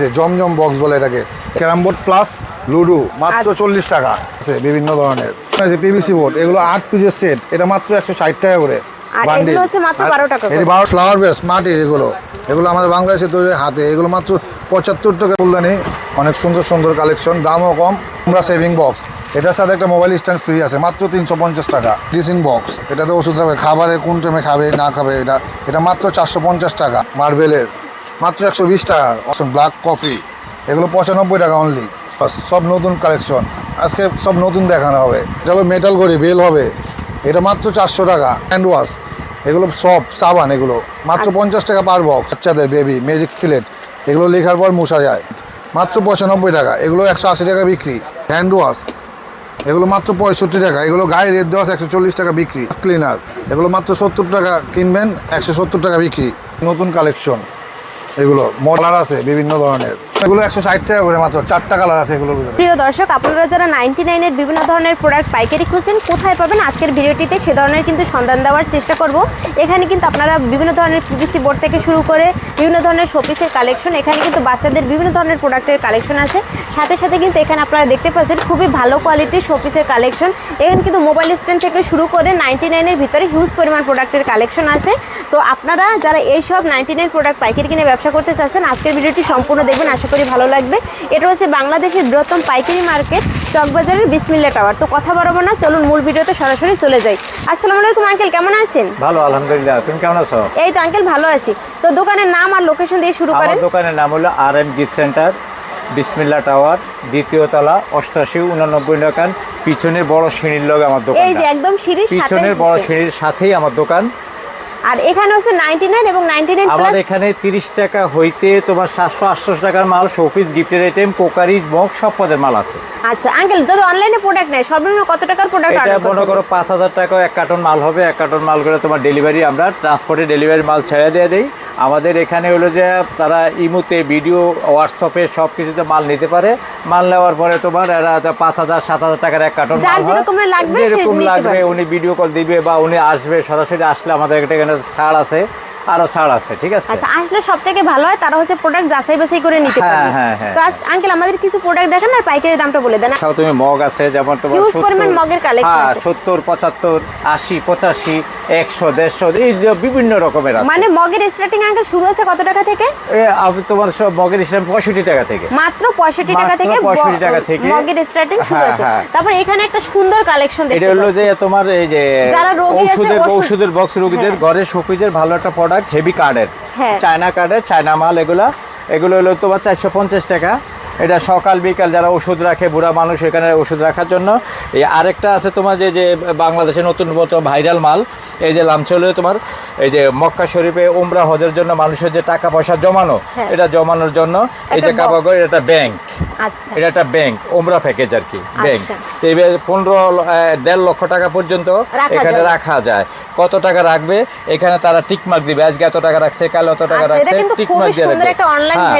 আছে জমজম বক্স বলে এটাকে। ক্যারাম বোর্ড প্লাস লুডো মাত্র আচ্ছা। চল্লিশ টাকা আছে বিভিন্ন ধরনের। আছে পিভিসি বোর্ড এগুলো আট পিসের সেট এটা মাত্র একশো ষাট টাকা করে। আর bundle। এগুলো হচ্ছে মাত্র আর 12 টাকা করে। এই বারো ফ্লাওয়ার বেস মাটির এগুলো। এগুলো আমাদের বাংলাদেশে তৈরি হাতে এগুলো মাত্র পঁচাত্তর টাকা। অনেক সুন্দর সুন্দর কালেকশন দামও কম। আমরা সেভিং বক্স এটার সাথে একটা মোবাইল স্ট্যান্ড ফ্রি আছে মাত্র তিনশো পঞ্চাশ টাকা। ডিসিন বক্স এটাতে ওষুধ রাখবে। খাবারে কোন টাইমে খাবে না খাবে এটা এটা মাত্র চারশো পঞ্চাশ টাকা। মার্বেলের মাত্র একশো বিশ টাকা ব্ল্যাক কফি এগুলো পঁচানব্বই টাকা অনলি সব নতুন কালেকশন আজকে সব নতুন দেখানো হবে। যেমন মেটাল ঘড়ি বেল হবে। এটা মাত্র চারশো টাকা। হ্যান্ড ওয়াশ এগুলো সব সাবান এগুলো। মাত্র পঞ্চাশ টাকা পার বক্স বাচ্চাদের বেবি ম্যাজিক সিলেট এগুলো লেখার পর মুছা যায়। মাত্র পঁচানব্বই টাকা। এগুলো একশো আশি টাকা বিক্রি। হ্যান্ড ওয়াশ এগুলো মাত্র পঁয়ষট্টি টাকা। এগুলো গায়ে রেট দেওয়া একশো চল্লিশ টাকা বিক্রি। ক্লিনার এগুলো মাত্র সত্তর টাকা কিনবেন একশো সত্তর টাকা বিক্রি। নতুন কালেকশন এগুলো মডেলার আছে, বিভিন্ন ধরনের। এগুলো একশো ষাট টাকা করে মাত্র, চারটা কালার আছে ভিতরে। প্রিয় দর্শক, আপনারা যারা নাইনটি নাইনের বিভিন্ন ধরনের প্রোডাক্ট পাইকারি খুঁজছেন, কোথায় পাবেন? আজকের ভিডিওটিতে সে ধরনের কিন্তু সন্ধান দেওয়ার চেষ্টা করব। এখানে কিন্তু আপনারা বিভিন্ন ধরনের পিভিসি বোর্ড থেকে শুরু করে বিভিন্ন ধরনের শোপিসের কালেকশন এখানে কিন্তু বাচ্চাদের বিভিন্ন ধরনের প্রোডাক্টের কালেকশন আছে। সাথে সাথে কিন্তু এখানে আপনারা দেখতে পাচ্ছেন, খুবই ভালো কোয়ালিটির শোপিসের কালেকশন এখানে কিন্তু মোবাইল স্ট্যান্ড থেকে শুরু করে নাইনটি নাইনের ভিতরে হিউজ পরিমাণ প্রোডাক্টের কালেকশন আছে। তো আপনারা যারা এইসব নাইনটি নাইন প্রোডাক্ট পাইকারি কিনে ব্যবসা করতে চাচ্ছেন আজকের ভিডিওটি সম্পূর্ণ দেখবেন আশা করি ভালো লাগবে। এটা হচ্ছে বাংলাদেশের বৃহত্তম পাইকারি মার্কেট চকবাজারের বিসমিল্লা টাওয়ার। তো কথা বাড়াবো না চলুন মূল ভিডিওতে সরাসরি চলে যাই। আসসালামু আলাইকুম আঙ্কেল কেমন আছেন? ভালো আলহামদুলিল্লাহ। তুমি কেমন আছো? এই তো আঙ্কেল ভালো আছি। তো দোকানের নাম আর লোকেশন দিয়ে শুরু করেন। দোকানের নাম হলো R M gift center Bismillah tower দ্বিতীয় তলা অষ্টাশি উনানব্বই দোকান পিছনের বড় সিঁড়ির লগে আমার দোকান এই যে একদম সিঁড়ির সাথে পিছনের বড় সিঁড়ির সাথেই আমার দোকান। আর এখানে হচ্ছে নাইনটি নাইন এবং নাইনটি নাইন আমার এখানে তিরিশ টাকা হইতে তোমার সাতশো আটশো টাকার মাল শোপিস গিফটের আইটেম কোকারি মগ সব পদের মাল আছে। আচ্ছা আঙ্কেল যদি অনলাইনে প্রোডাক্ট নেয় সর্বনিম্ন কত টাকার প্রোডাক্ট এটা অর্ডার মনে করো পাঁচ হাজার টাকা এক কার্টন মাল হবে এক কার্টন মাল করে তোমার ডেলিভারি আমরা ট্রান্সপোর্টে ডেলিভারি মাল ছেড়ে দিয়ে দিই। আমাদের এখানে হলো যে তারা ইমুতে ভিডিও হোয়াটসঅ্যাপে সব কিছুতে মাল নিতে পারে। মাল নেওয়ার পরে তোমার এরা পাঁচ হাজার সাত হাজার টাকার এক কার্টন যেরকম লাগবে উনি ভিডিও কল দিবে বা উনি আসবে সরাসরি আসলে আমাদের এখানে ছাড় আছে। আরও ছাড় আছে ঠিক আছে? আচ্ছা আসলে সব থেকে ভালো হয় তারা হচ্ছে প্রোডাক্ট যাচাই বাছাই করে নিতে হ্যাঁ, পারবে। হ্যাঁ, হ্যাঁ, তো আজ আঙ্কেল আমাদের কিছু প্রোডাক্ট দেখান আর পাইকারি দামটা বলে দেন। তাও তুমি মগ আছে যেমন তোমার 70 পরিমাণ মগের হ্যাঁ, আছে। সত্তর পঁচাত্তর আশি পঁচাশি একশো দেড়শো এই যে বিভিন্ন রকমের আছে। মানে মগের স্টার্টিং আঙ্কেল শুরু হচ্ছে কত টাকা থেকে? তোমার সব মগের ইসলাম পঁয়ষট্টি টাকা থেকে। মাত্র পঁয়ষট্টি টাকা থেকে 65 টাকা থেকে। মগের স্টার্টিং শুরু আছে। তারপর এখানে একটা সুন্দর কালেকশন দেখতে এটা হলো যে তোমার এই যে যারা রোগী আছে, ঔষধের ওষুধ- ঔষধের বক্স রোগীদের। ঘরে শোপিজের ভালো একটা প্রোডাক্ট হেভি কার্ডের। চায়না কার্ডের চায়না মাল এগুলা। এগুলো হলো তোমার চারশো পঞ্চাশ টাকা। এটা সকাল বিকাল যারা ওষুধ রাখে বুড়া মানুষ এখানে ওষুধ রাখার জন্য। এই আরেকটা আছে তোমার যে যে বাংলাদেশে নতুন নতুন ভাইরাল মাল এই যে লামচলে তোমার এই যে মক্কা শরীফে উমরা হজের জন্য মানুষের যে টাকা পয়সা জমানো হ্যাঁ। এটা জমানোর জন্য এই যে কাবাগর। এটা ব্যাংক আচ্ছা। এটা একটা ব্যাংক ওমরা প্যাকেজ আর কি ব্যাংক আচ্ছা। এবার পনেরো দেড় লক্ষ টাকা পর্যন্ত এখানে রাখা যায়। কত টাকা রাখবে এখানে তারা টিকমার্ক দিবে। আজকে এত টাকা রাখছে কাল এত টাকা আচ্ছা, রাখছে টিক খুবই দিয়ে রাখবে। হ্যাঁ।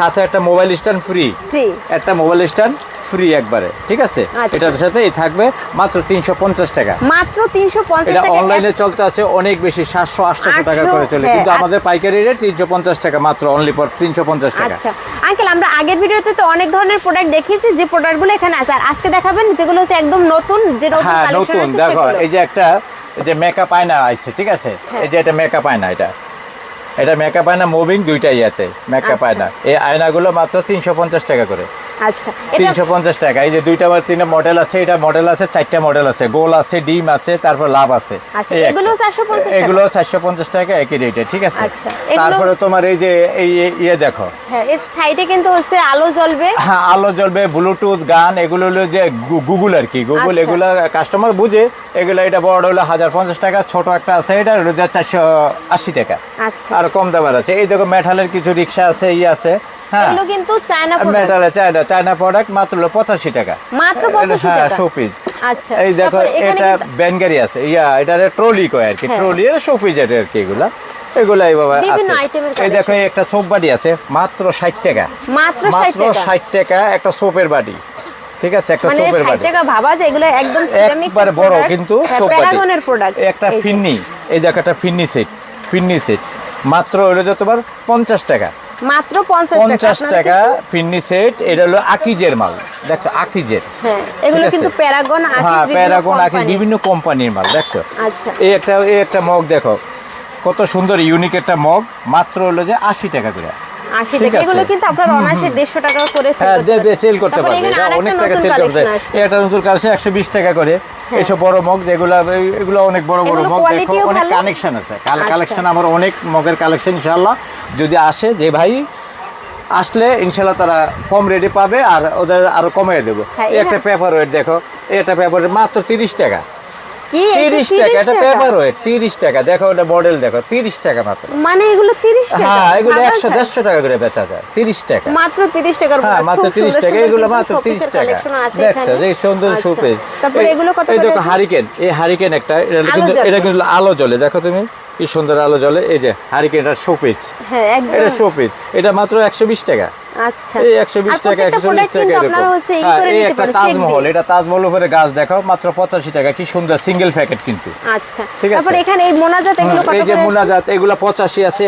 সাথে একটা মোবাইল স্ট্যান্ড ফ্রি ফ্রি একটা মোবাইল স্ট্যান্ড ফ্রি একবারে ঠিক আছে? আচ্ছা। এটার সাথে এই থাকবে মাত্র তিনশো পঞ্চাশ টাকা। মাত্র তিনশো পঞ্চাশ এটা টাকা অনলাইনে চলতে আছে অনেক বেশি সাতশো আটশো টাকা করে চলে। হ্যাঁ, কিন্তু আমাদের পাইকারি রেট তিনশো পঞ্চাশ টাকা মাত্র অনলি ফর তিনশো পঞ্চাশ টাকা। আচ্ছা। আঙ্কেল আমরা আগের ভিডিওতে তো অনেক ধরনের প্রোডাক্ট দেখিয়েছি যে প্রোডাক্টগুলো এখানে আছে। আর আজকে দেখাবেন যেগুলো হচ্ছে একদম নতুন যে নতুন হ্যাঁ কালেকশন নতুন। আছে দেখো এই যে একটা এই যে মেকআপ আয়না আছে ঠিক আছে? হ্যাঁ। এই যে এটা মেকআপ আয়না এটা। এটা মেকআপ আয়না মুভিং দুইটাই আছে মেকআপ আচ্ছা। আয়না। এই আয়নাগুলো মাত্র তিনশো পঞ্চাশ টাকা করে। আচ্ছা তিনশো পঞ্চাশ টাকা। এই যে দুইটা বা তিনটা মডেল আছে এটা মডেল আছে চারটা মডেল আছে। গোল আছে ডিম আছে তারপর লাভ আছে। আচ্ছা, এই একটা। এগুলোও 450 টাকা? এগুলো চারশো পঞ্চাশ টাকা একই রেটে ঠিক আছে? তারপরে তোমার এই যে এই ইয়ে দেখো। হ্যাঁ এর সাইডে কিন্তু হচ্ছে আলো জ্বলবে। হ্যাঁ আলো জ্বলবে ব্লুটুথ গান এগুলো হলো যে গুগল আর কি। গুগল। এগুলো কাস্টমার বুঝে এগুলো এটা বড় হলো হাজার পঞ্চাশ টাকা ছোট একটা আছে এটা হলো চারশো আশি টাকা। আচ্ছা। আর কম দামের আছে। এই দেখো মেটালের কিছু রিক্সা আছে ই আছে হ্যাঁ। এগুলো কিন্তু China product China China product মাত্র হলো পঁচাশি টাকা। মাত্র 85 হ্যাঁ? শোপিস আচ্ছা। এই দেখো এটা কিন্তু- আছে। ইয়া এটা ট্রলি কয় আর কি। হ্যাঁ। ট্রলি এর শোপিস এটা আর কি এগুলা। এগুলাই বাবা বিভিন্ন আছে। আইটেমের এই দেখো একটা সোপ আছে মাত্র ষাট টাকা। মাত্র ষাট মাত্র টাকা। ষাট টাকা একটা সোপের ঠিক আছে? একটা মানে সোপের ষাট বাড়ি টাকা ভাবা যায় এগুলো একদম একবারে বড় কিন্তু সোপ বাটি। এই একটা ফিন্নি। এই দেখো একটা ফিন্নি সেট ফিন্নি সেট মাত্র হলো যে তোমার পঞ্চাশ টাকা। মাত্র পঞ্চাশ টাকা। ফিন্নি সেট এটা হলো আকিজের মাল। দেখছ আকিজের। হ্যাঁ এগুলো কিন্তু প্যারাগন আকিজ হ্যাঁ প্যারাগন আকিজ বিভিন্ন কোম্পানির মাল দেখছ? আচ্ছা। এই একটা এই একটা মগ দেখো কত সুন্দর ইউনিক একটা মগ মাত্র হলো যে আশি টাকা করে। আশি ঠিক টাকা। এগুলো কিন্তু আপনার অনায়াসে দেড়শো টাকা করে হ্যাঁ সেল করতে পারবে। এটা অনেক টাকা সেল করতে এটা নতুন কালেকশন একশো বিশ টাকা করে। এইসব বড় মগ যেগুলো এগুলো অনেক বড় বড় মগ। দেখো অনেক? কানেকশন আছে। আচ্ছা। কালেকশন আমার অনেক মগের কালেকশন ইনশাল্লাহ যদি আসে যে ভাই আসলে ইনশাল্লাহ তারা কম রেটে পাবে আর ওদের আরও কমিয়ে দেবো। হ্যাঁ, একটা পেপার ওয়েট দেখো। একটা পেপার মাত্র তিরিশ টাকা। কি? এটা টাকা এটা পেপার ওয়েট তিরিশ টাকা। দেখো এটা মডেল দেখো তিরিশ টাকা মাত্র। মানে এগুলো তিরিশ টাকা? হ্যাঁ এগুলো টাকা করে বেচা যায় তিরিশ টাকা। মাত্র টাকার হ্যাঁ মাত্র খুব তিরিশ সুন্দর টাকা। এগুলো মাত্র showpiece তিরিশ এর টাকা। collection দেখছ যে সুন্দর আচ্ছা। শোপিস তারপরে এগুলো কত এই দেখো হারিকেন এই হারিকেন একটা এটা আলো কিন্তু এটা কিন্তু আলো জ্বলে দেখো তুমি কি সুন্দর আলো জ্বলে এই যে শোপিস হ্যাঁ এটা শোপিস এটা মাত্র একশো বিশ টাকা। আচ্ছা। এই একশো বিশ আর টাকা এরকম। হচ্ছে হ্যাঁ, করে নিতে পারেন, তাজমহল এটা তাজমহল উপরে গাছ দেখো মাত্র পঁচাশি টাকা কি সুন্দর সিঙ্গেল প্যাকেট কিন্তু। আচ্ছা। এখানে এই মোনাজাত এগুলো কত এই যে? এগুলো পঁচাশি আছে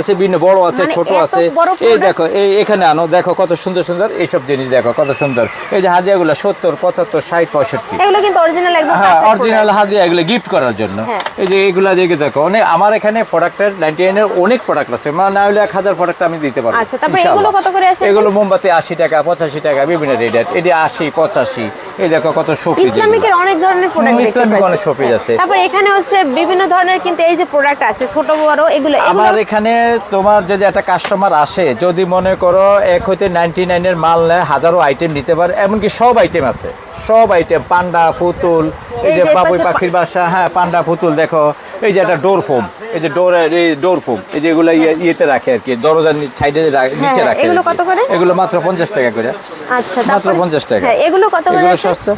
আছে বিভিন্ন বড় আছে মানে ছোট আছে। এই দেখো এই এখানে আনো দেখো কত সুন্দর সুন্দর এইসব জিনিস দেখো কত সুন্দর। এই যে হাদিয়াগুলো সত্তর পঁচাত্তর ষাট পঁয়ষট্টি। এগুলো কিন্তু অরিজিনাল একদম হ্যাঁ অরিজিনাল হাদিয়া এগুলো গিফট করার জন্য। হ্যাঁ। এই যে এগুলো দেখে দেখো অনেক আমার এখানে প্রোডাক্টের নাইনটি অনেক প্রোডাক্ট আছে মানে না হলে এক হাজার প্রোডাক্ট আমি দিতে পারব। আচ্ছা, তারপরে এগুলো কত করে আছে? এগুলো মোমবাতি আশি টাকা পঁচাশি টাকা বিভিন্ন রেটের এটি আশি পঁচাশি এই দেখো কত শোপিস ইসলামিকের অনেক ধরনের প্রোডাক্ট দেখতে পাচ্ছি অনেক। আছে। তারপর এখানে হচ্ছে বিভিন্ন ধরনের কিন্তু এই যে প্রোডাক্ট আছে ছোট বড় এগুলো আবার এখানে তোমার যদি একটা কাস্টমার আসে যদি মনে করো এক হইতে নাইনটি নাইনের মাল নেয় হাজারো আইটেম নিতে পারে এমনকি সব আইটেম আছে সব আইটেম পান্ডা পুতুল এই যে বাবুই পাখির বাসা হ্যাঁ পান্ডা পুতুল দেখো এই যে একটা ডোর ফোম এই যে ডোর এই ডোর ফোম এই যে এগুলো ইয়ে- ইয়েতে রাখে আর কি দরজার সাইডে নিচে হ্যাঁ, রাখে এগুলো কত করে? এগুলো মাত্র পঞ্চাশ টাকা করে। আচ্ছা মাত্র তারপরে- পঞ্চাশ টাকা। হ্যাঁ এগুলো কত করে এগুলো সস্তা?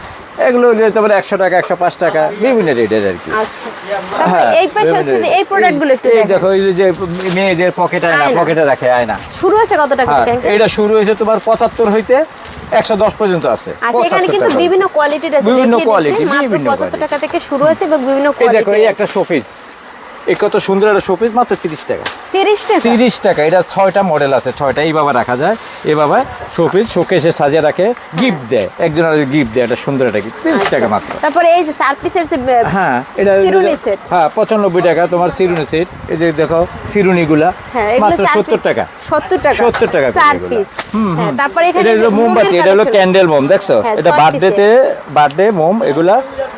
এগুলো যেতে পারে একশো টাকা একশো পাঁচ টাকা বিভিন্ন রেটের আর কি। আচ্ছা হ্যাঁ, এই যে। এই প্রোডাক্টগুলো একটু এই দেখো এই যে মেয়েদের পকেট আয়না। পকেটে রাখে আয়না। শুরু হচ্ছে কত টাকা হ্যাঁ, থেকে? এটা শুরু হয়েছে তোমার পঁচাত্তর হইতে একশো দশ পর্যন্ত আছে আচ্ছা এখানে কিন্তু বিভিন্ন কোয়ালিটির আছে বিভিন্ন মাত্র বিভিন্ন quality। টাকা থেকে শুরু হয়েছে এবং বিভিন্ন এই দেখো এই একটা শোপিস এই কত সুন্দর একটা শোপিস মাত্র তিরিশ টাকা। তিরিশ টাকা? তিরিশ টাকা এটা ছয়টা মডেল আছে ছয়টা এইভাবে রাখা যায় এইভাবে শোপিস শোকেসে সাজিয়ে রাখে গিফট দেয় একজন গিফট দেয় এটা সুন্দর একটা গিফট তিরিশ টাকা মাত্র। আচ্ছা। তারপরে এই যে চার পিসের যে হ্যাঁ এটা চিরুনি। হ্যাঁ পঁচানব্বই টাকা তোমার চিরুনি সেট এই যে দেখো চিরুনিগুলা হ্যাঁ মাত্র সত্তর টাকা। সত্তর টাকা। সত্তর টাকা চার পিস হ্যাঁ তারপরে এখানে এটা হলো মোমবাতি এটা হলো ক্যান্ডেল মোম দেখছ? হ্যাঁ, এটা ছয় বার্থডেতে বার্থডে মোম এগুলা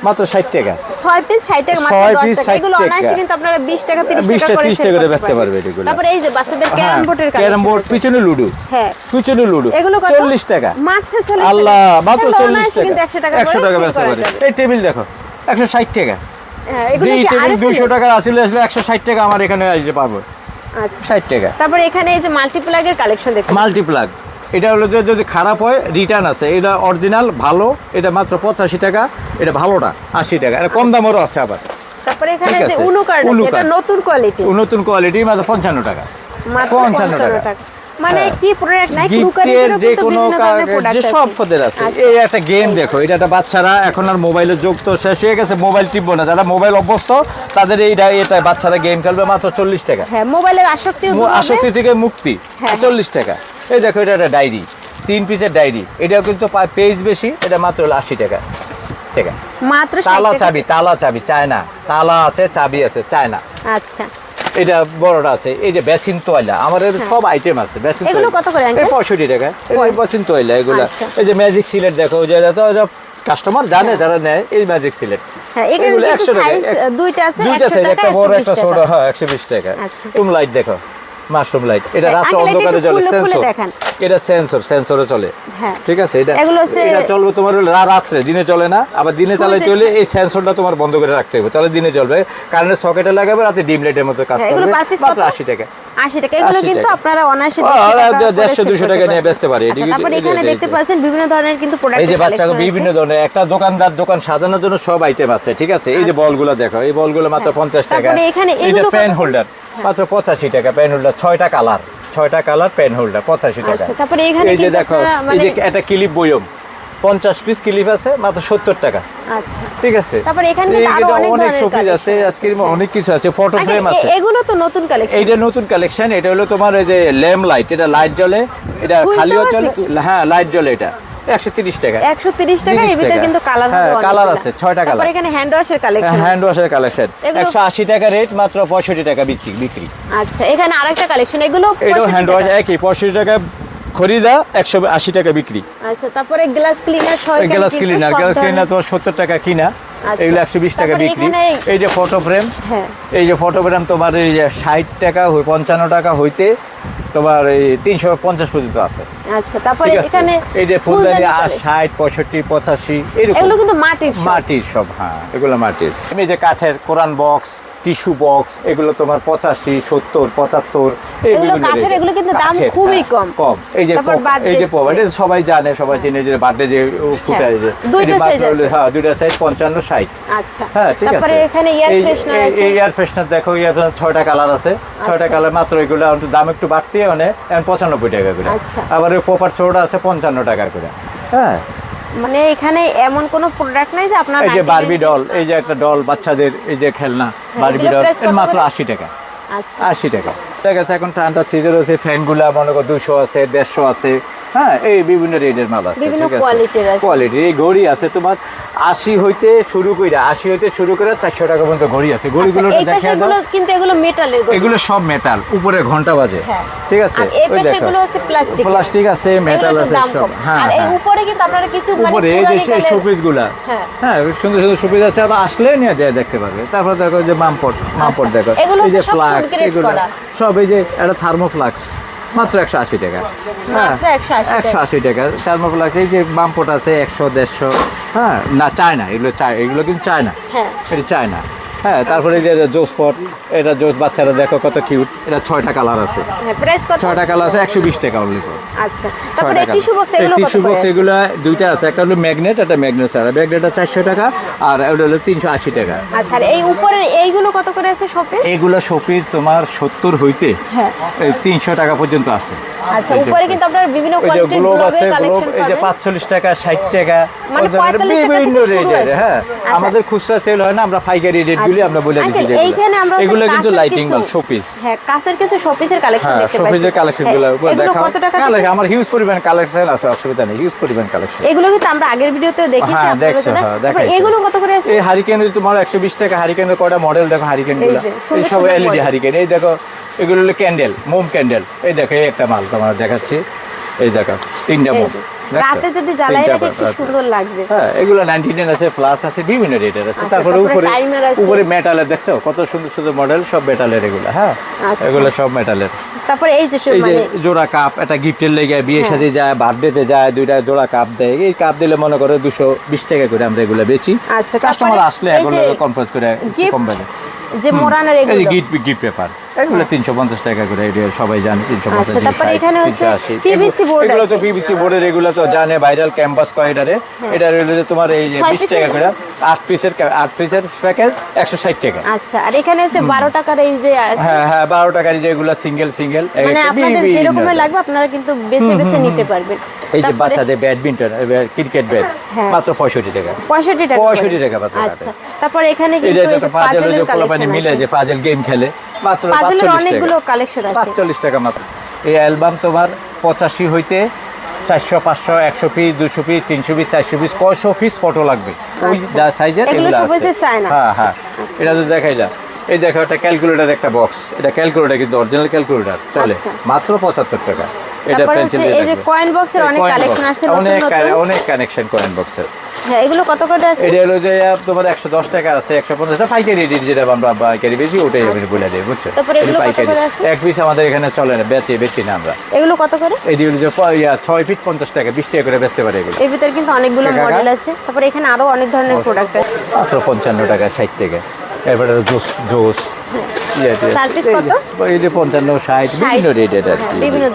মাত্র ষাট টাকা। ছয় পিস ষাট টাকা মাত্র দশ টাকা। এগুলো অনায়াসে কিন্তু আপনারা বিশ টাকা তিরিশ 20 টাকা করে 30 টাকা করে বেচতে পারবে এগুলো। তারপরে এই যে বাচ্চাদের ক্যারাম বোর্ডের ক্যারাম বোর্ড পিছনে লুডো। হ্যাঁ। পিছনে লুডো। এগুলো কত? চল্লিশ টাকা। মাত্র চল্লিশ আল্লাহ মাত্র এগুলো চল্লিশ অনায়াসে টাকা। কিন্তু একশো টাকা একশো করে টাকা বেচতে পারে এই টেবিল দেখো একশো ষাট টাকা। এগুলো কি টেবিল আরও দুশো ফিরে? টাকার আসলে টাকা আমার এখানে আসতে পারব। আচ্ছা। টাকা। তারপরে এখানে এই যে মাল্টিপ্লাগের কালেকশন মাল্টিপ্লাগ এটা হলো যে যদি খারাপ হয় রিটার্ন আছে। এটা অরিজিনাল ভালো। এটা মাত্র পঁচাশি টাকা। এটা ভালোটা আশি টাকা। এটা কম দামেরও আছে আবার। তারপরে এখানে যে কার্ড এটা নতুন কোয়ালিটি নতুন কোয়ালিটি মাত্র পঞ্চান্ন টাকা। মাত্র 55 টাকা। মানে হ্যাঁ। কি প্রোডাক্ট নাই যে কোনো যে সব পদের আছে। আচ্ছা। এই একটা গেম দেখো এটা একটা বাচ্চারা এখন আর মোবাইলের যুগ তো শেষ হয়ে গেছে মোবাইল টিপবো না। যারা মোবাইল অভ্যস্ত তাদের এইটা এটা বাচ্চারা গেম খেলবে মাত্র চল্লিশ টাকা। হ্যাঁ মোবাইলের হবে। আসক্তি থেকে মুক্তি হ্যাঁ। চল্লিশ টাকা। এই দেখো এটা একটা ডায়েরি তিন পিসের ডায়েরি এটাও কিন্তু পেজ বেশি এটা মাত্র হলো আশি টাকা। টাকা মাত্র 60 তালা। চাবি তালা চাবি চায় না তালা আছে চাবি আছে চায় না আচ্ছা। এটা বড়টা আছে এই যে বেসিন তোয়ালা আমার এর সব আইটেম আছে বেসিন হ্যাঁ। এগুলো কত করে, uncle? পঁয়ষট্টি টাকা। পঁয়- বেসিন তোয়ালা এগুলো। আচ্ছা। এই যে ম্যাজিক সিলেট দেখো যেটা তো কাস্টমার জানে যারা নেয় এই ম্যাজিক সিলেট হ্যাঁ এগুলো 100 টাকা, দুইটা আছে 100 টাকা একটা বড় একটা ছোট হ্যাঁ একশো বিশ টাকা। আচ্ছা। লাইট দেখো মাশরুম লাইট এটা হ্যাঁ, রাত্রে অন্ধকারে খুলে সেন্সর। দেখান। এটা সেন্সর সেন্সরে চলে। হ্যাঁ। ঠিক আছে? এটা এটা চলবে তোমার রাত্রে। দিনে চলে না আবার দিনে সূর্যের চলে এই সেন্সরটা তোমার বন্ধ করে রাখতে হবে। তাহলে দিনে চলবে। কারেন্টের সকেটে লাগাবে রাতে ডিম লাইটের মতো কাজ হ্যাঁ, এগুলো করবে। মাত্র? আশি টাকা। আশি টাকা। এগুলো কিন্তু আপনারা অনায়াসে ও, 150 ওরা টাকা 150 200 টাকা নিয়ে। বেচতে পারে। আচ্ছা, এদিকে- এখানে দেখতে পাচ্ছেন বিভিন্ন ধরনের কিন্তু এই যে বাচ্চাকে বিভিন্ন ধরনের একটা দোকানদার দোকান সাজানোর জন্য সব আইটেম আছে ঠিক আছে? এই যে বলগুলো দেখো এই বলগুলো মাত্র পঞ্চাশ টাকা। আচ্ছা। এখানে এটা পেন হোল্ডার মাত্র পঁচাশি টাকা পেন হোল্ডার ছয়টা কালার ছয়টা কালার পেন হোল্ডার পঁচাশি টাকা। আচ্ছা, তারপরে এখানে এই যে দেখো এই মানে- যে একটা ক্লিপ বইম পঞ্চাশ পিস ক্লিপ আছে মাত্র সত্তর টাকা। আচ্ছা। ঠিক আছে? অনেক শোকেজ শোপিস আছে আইসক্রিম অনেক কিছু আছে ফটো আচ্ছা, ফ্রেম আছে। এগুলো তো নতুন কালেকশন এটা নতুন কালেকশন এটা হলো তোমার এই যে ল্যাম্প লাইট এটা লাইট জ্বলে এটা খালিও চলে হ্যাঁ লাইট জ্বলে এটা। তিরিশ টাকা। একশো তিরিশ টাকা এর 30 কিন্তু কালার হ্যাঁ, colour আছে, ছয়টা তারপর এখানে হ্যান্ড ওয়াশের কালেকশন হ্যান্ড ওয়াশের কালেকশন এগুলো- একশো আশি টাকা রেট মাত্র পঁয়ষট্টি টাকা বিক্রি বিক্রি। আচ্ছা এখানে আরেকটা কালেকশন এগুলো এটাও 65 হ্যান্ড ওয়াশ টাকা। একই পঁয়ষট্টি টাকা খরিদা একশো আশি টাকা বিক্রি। আচ্ছা তারপরে glass cleaner glass cleaner glass cleaner তোমার সত্তর টাকা কিনা আচ্ছা। এগুলো একশো বিশ টাকা বিক্রি। এই- এই যে ফটো ফ্রেম হ্যাঁ। এই যে ফটো ফ্রেম তোমার এই যে ষাট টাকা পঞ্চান্ন টাকা হইতে তোমার এই তিনশো পঞ্চাশ পর্যন্ত আছে। আচ্ছা তারপরে এখানে এই যে ফুলদানি আর ষাট পঁয়ষট্টি পঁচাশি এরকম। এগুলো কিন্তু মাটির মাটির সব হ্যাঁ এগুলো মাটির। এই যে কাঠের কোরআন বক্স টিস্যু বক্স এগুলো তোমার পঁচাশি সত্তর পঁচাত্তর এই এগুলো কাঠের, এগুলো কিন্তু দাম খুবই হ্যাঁ, কম। কম। এই যে এই এটা সবাই জানে সবাই চিনে যে বার্থডে যে ফুটে হ্যাঁ, দুইটা আছে। হ্যাঁ দুইটা সাইজ পঞ্চান্ন ষাট। আচ্ছা। হ্যাঁ ঠিক আছে। তারপরে এখানে এয়ার ফ্রেশনার আছে। এয়ার ফ্রেশনার দেখো এয়ার ছয়টা কালার আছে। ছয়টা আচ্ছা। কালার মাত্র এগুলো দাম একটু বাড়তি মানে এখন পঁচানব্বই টাকা করে। আচ্ছা। আবার ওই পোপার ছোটা আছে পঞ্চান্ন টাকা করে। হ্যাঁ। মানে এখানে এমন কোনো প্রোডাক্ট নাই যে আপনার এই যে বারবি ডল এই যে একটা ডল বাচ্চাদের এই যে খেলনা বারবি ডল এর মাত্র আশি টাকা। আচ্ছা। আশি টাকা। ঠিক আছে এখন ঠান্ডা সিজন আছে ফ্যানগুলা মনে করো দুশো আছে দেড়শো আছে। হ্যাঁ এই বিভিন্ন রেটের মাল আছে ঠিক আছে? quality-র আছে। কোয়ালিটি এই ঘড়ি আছে তোমার আশি হইতে শুরু করে আশি হইতে শুরু করে চারশো টাকা পর্যন্ত ঘড়ি আছে। আচ্ছা, ঘড়িগুলো এই দেখা দাও। কিন্তু এগুলো মেটালের এগুলো সব মেটাল উপরে ঘণ্টা বাজে হ্যাঁ। ঠিক আছে? এই ওই দেখো। হচ্ছে প্লাস্টিক প্লাস্টিক আছে মেটাল আছে সব। হ্যাঁ আর এই হ্যাঁ। উপরে কিন্তু আপনারা কিছু মানে উপরে এই যে পুরানি কালের- শোপিসগুলা হ্যাঁ। হ্যাঁ সুন্দর সুন্দর শোপিস আছে আবার আসলে নিয়ে যায় দেখতে পারবে। তারপর দেখো যে মামপট মামপট আচ্ছা, দেখো। এই যে ফ্লাক্স এগুলো সব এই যে একটা থার্মোফ্লাক্স মাত্র একশো আশি টাকা। হ্যাঁ মাত্র 180 টাকা। একশো আশি টাকা। থার্মোপ্লাক্স এই যে বাম্পট আছে একশো দেড়শো হ্যাঁ না চায় না এগুলো চায় এগুলো কিন্তু চায় না হ্যাঁ। এটা চায় না হ্যাঁ তারপরে যে জোস পট এটা জোস বাচ্চারা দেখো কত কিউট এটা ছয়টা কালার আছে। হ্যাঁ প্রাইস কত? ছয়টা কালার আছে একশো বিশ টাকা অনলি আচ্ছা তারপরে টিস্যু বক্স এগুলো কত টিস্যু বক্স এগুলো দুইটা আছে একটা হলো ম্যাগনেট একটা ম্যাগনেট ছাড়া ম্যাগনেটটা চারশো টাকা আর ওটা হলো তিনশো আশি টাকা। আচ্ছা এই উপরের এইগুলো কত করে আছে শোপিস এগুলো শোপিস তোমার সত্তর হইতে হ্যাঁ। তিনশো টাকা পর্যন্ত আছে। আচ্ছা উপরে কিন্তু আপনারা বিভিন্ন কোয়ালিটির গ্লোব আছে গ্লোব এই যে পাবেন। পাঁচচল্লিশ টাকা ষাট টাকা মানে 45 টাকা বিভিন্ন হ্যাঁ। আচ্ছা। আমাদের খুচরা সেল হয় না আমরা পাইকারি রেটগুলি আচ্ছা। আমরা বলে দিচ্ছি যেগুলো। এইখানে আমরা এগুলো কিন্তু লাইটিং শোপিস হ্যাঁ কাছের কিছু শোপিসের কালেকশন হ্যাঁ দেখতে পাচ্ছি। শোপিসের কালেকশনগুলো হ্যাঁ, উপর দেখাও। কত টাকা কালেকশন আমার হিউজ পরিমাণ কালেকশন আছে অসুবিধা নেই হিউজ পরিমাণ কালেকশন এগুলো কিন্তু আমরা আগের ভিডিওতে দেখেছি হ্যাঁ। হ্যাঁ। এগুলো কত করে আছে? এই হারিকেন তোমার একশো বিশ টাকা হারিকেনের কয়টা মডেল দেখো হারিকেনগুলো। এই সব এলইডি হারিকেন এই দেখো এগুলো হলো ক্যান্ডেল মোম ক্যান্ডেল এই দেখো এই একটা মাল। তোমার দেখাচ্ছি। এই দেখো তিনটা দেখছ? রাতে যদি জ্বালাই রাখে কি সুন্দর লাগবে। হ্যাঁ এগুলো নাইনটি নাইন আছে প্লাস আছে বিভিন্ন রেটের আছে। আচ্ছা, তারপরে উপরে উপরে মেটালের দেখছ? কত সুন্দর সুন্দর মডেল সব মেটালের এগুলো হ্যাঁ? আচ্ছা। এগুলো সব মেটালের তারপরে এই যে এই যে মানে জোড়া কাপ একটা গিফটের লেগে বিয়ে হ্যাঁ। সাথে যায় বার্থডেতে যায় দুইটা জোড়া কাপ দেয়। এই কাপ দিলে মনে করো দুশো বিশ টাকা করে আমরা এগুলো বেচি। আচ্ছা, কাস্টমার আসলে এগুলো কনফারেন্স করে কম বেড়ে। যে মোরানের এগুলো। গিফট গিফট পেপার এগুলো তিনশো পঞ্চাশ টাকা করে এটা সবাই জানে আচ্ছা, তারপরে এখানে হচ্ছে PVC board এগুলো তো। পিভিসি বোর্ডের এগুলো তো জানে ভাইরাল ক্যাম্পাস কয়ডারে এটা হলো তোমার এই যে ছয় বিশ piece টাকা করে আট পিসের আট পিসের প্যাকেজ একশো ষাট টাকা। আচ্ছা আর এখানে আছে বারো টাকার এই যে হ্যাঁ হ্যাঁ বারো টাকার যেগুলো সিঙ্গেল সিঙ্গেল মানে আপনাদের লাগবে আপনারা কিন্তু বেছে বেছে নিতে পারবেন। এই যে বাচ্চাদের ব্যাডমিন্টন ক্রিকেট ব্যাট। মাত্র পঁয়ষট্টি টাকা। পঁয়ষট্টি টাকা পঁয়ষট্টি করে। টাকা মাত্র আচ্ছা তারপরে এখানে এই কিন্তু এই যে পাজেল যে মিলে যে পাজেল গেম খেলে পাজেলের অনেকগুলো কালেকশন আছে পাঁচচল্লিশ টাকা মাত্র এই অ্যালবাম তোমার পঁচাশি হইতে চারশো পাঁচশো একশো পিস দুশো পিস তিনশো পিস চারশো পিস কয়শো পিস ফটো লাগবে ওই আচ্ছা। যা সাইজের। চায়না? হ্যাঁ হ্যাঁ আচ্ছা। এটা তো দেখাই যা এই দেখো একটা ক্যালকুলেটর একটা বক্স এটা ক্যালকুলেটার কিন্তু অরিজিনাল ক্যালকুলেটার চলে আচ্ছা। মাত্র পঁচাত্তর টাকা এটা পেন্সিল এই যে coin box অনেক collection আসছে অনেক অনেক কানেকশন কয়েন বক্সের হ্যাঁ এগুলো কত করে আছে? এটা হলো যে তোমার একশো দশ টাকা আছে একশো পঞ্চাশ টাকা। পাইকারি রেট যেটা আমরা পাইকারি বেশি ওটাই আমি বলে দিই বুঝছ? তারপরে এগুলো কত করে আছে? এক পিস আমাদের এখানে চলে না বেচে বেচি না আমরা। এগুলো কত করে? এটি হলো যে প- ছয় ফিট পঞ্চাশ টাকা বিশ টাকা করে বেচতে পারে এগুলো। এর ভিতরে কিন্তু অনেকগুলো? মডেল আছে। তারপরে এখানে আরও অনেক ধরনের প্রোডাক্ট আছে। মাত্র পঞ্চান্ন টাকা ষাট টাকা। এবারে জোস জোস। ইয়ে, ইয়ে। বিভিন্ন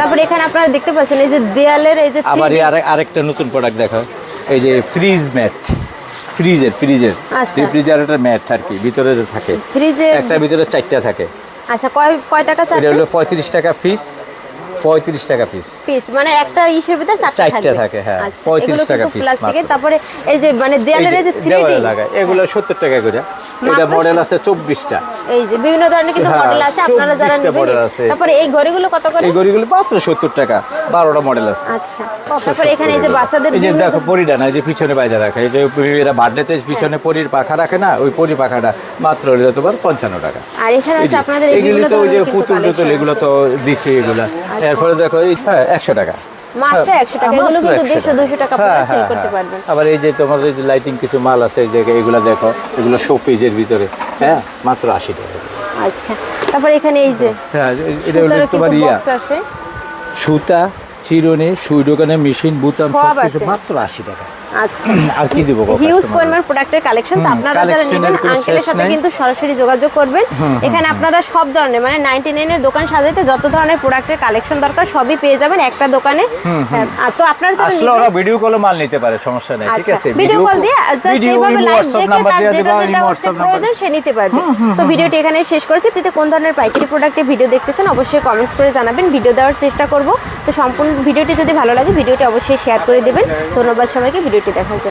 তারপরে এখানে আপনারা দেখতে এই যে দেয়ালের এই যে আরেকটা নতুন প্রোডাক্ট এই যে ফ্রিজ ম্যাট ফ্রিজের ফ্রিজের ম্যাট আর কি ভিতরে থাকে। ফ্রিজে একটা ভিতরে থাকে। আচ্ছা টাকা চার্জ টাকা ফ্রিজ 35 টাকা পিস পিস মানে একটা ইসের ভিতরে চারটা থাকে হ্যাঁ আচ্ছা, 35 টাকা পিস প্লাস্টিকের তারপরে এই যে মানে দেয়ালের যে 3D এগুলো হ্যাঁ। 70 টাকা করে। এটা মডেল আছে 24টা এই যে বিভিন্ন ধরনের কিন্তু হ্যাঁ, মডেল আছে আপনারা যারা নেবেন তারপরে এই ঘড়িগুলো কত করে? এই ঘড়িগুলো মাত্র টাকা 12টা মডেল আছে। আচ্ছা। তারপরে এখানে এই যে বাচ্চাদের এই যে দেখো পরিডা না এই যে পিছনে বাইরে রাখা এই যে এরা বার্থডেতে হ্যাঁ। পিছনে পরির পাখা রাখে না ওই পরি পাখাটা মাত্র হলো তোমার 55 টাকা। আর এখানে আছে আপনাদের এগুলো তো ওই যে পুতুল টুতুল এগুলো তো দিচ্ছে এগুলো। আচ্ছা। এরপরে দেখো এই হ্যাঁ একশো টাকা। মাত্র হ্যাঁ, একশো টাকা। এগুলো কিন্তু 100 দেড়শো টাকা হ্যাঁ, সেল হ্যাঁ, করতে। পারবেন। আবার এই যে যে লাইটিং কিছু মাল আছে এই যে এগুলো দেখো এগুলো শো পেজের ভিতরে। হ্যাঁ মাত্র আশি টাকা। আচ্ছা। তারপরে এখানে এই যে হ্যাঁ এটা হলো তোমার ইয়া সুতা চিরুনি সুই দোকানে মেশিন বুতাম সব কিছু মাত্র আশি টাকা। আর কি দিব হিউজ পরিমাণ প্রোডাক্টের কালেকশন তো আপনারা যারা নেবেন আঙ্কেলের সাথে কিন্তু সরাসরি যোগাযোগ করবেন। এখানে আপনারা সব ধরনের মানে নাইনটি নাইনের দোকান সাজাইতে যত ধরনের প্রোডাক্টের কালেকশন দরকার সবই পেয়ে যাবেন একটা দোকানে। হ্যাঁ, আর তো আপনারা আসলে ওরা ভিডিও কলে মাল নিতে পারে সমস্যা নেই ঠিক আচ্ছা আছে? ভিডিও কল দিয়ে লাইভ দেখে তার যেটা যেটা হচ্ছে প্রয়োজন সে নিতে পারবে। তো ভিডিওটি এখানে শেষ করেছি। আপনি কোন ধরনের পাইকারি প্রোডাক্টের ভিডিও দেখতেছেন অবশ্যই কমেন্টস করে জানাবেন। ভিডিও দেওয়ার চেষ্টা করব। তো সম্পূর্ণ ভিডিওটি যদি ভালো লাগে ভিডিওটি অবশ্যই শেয়ার করে দেবেন। ধন্যবাদ সবাইকে ভিডিওটি দেখার জন্য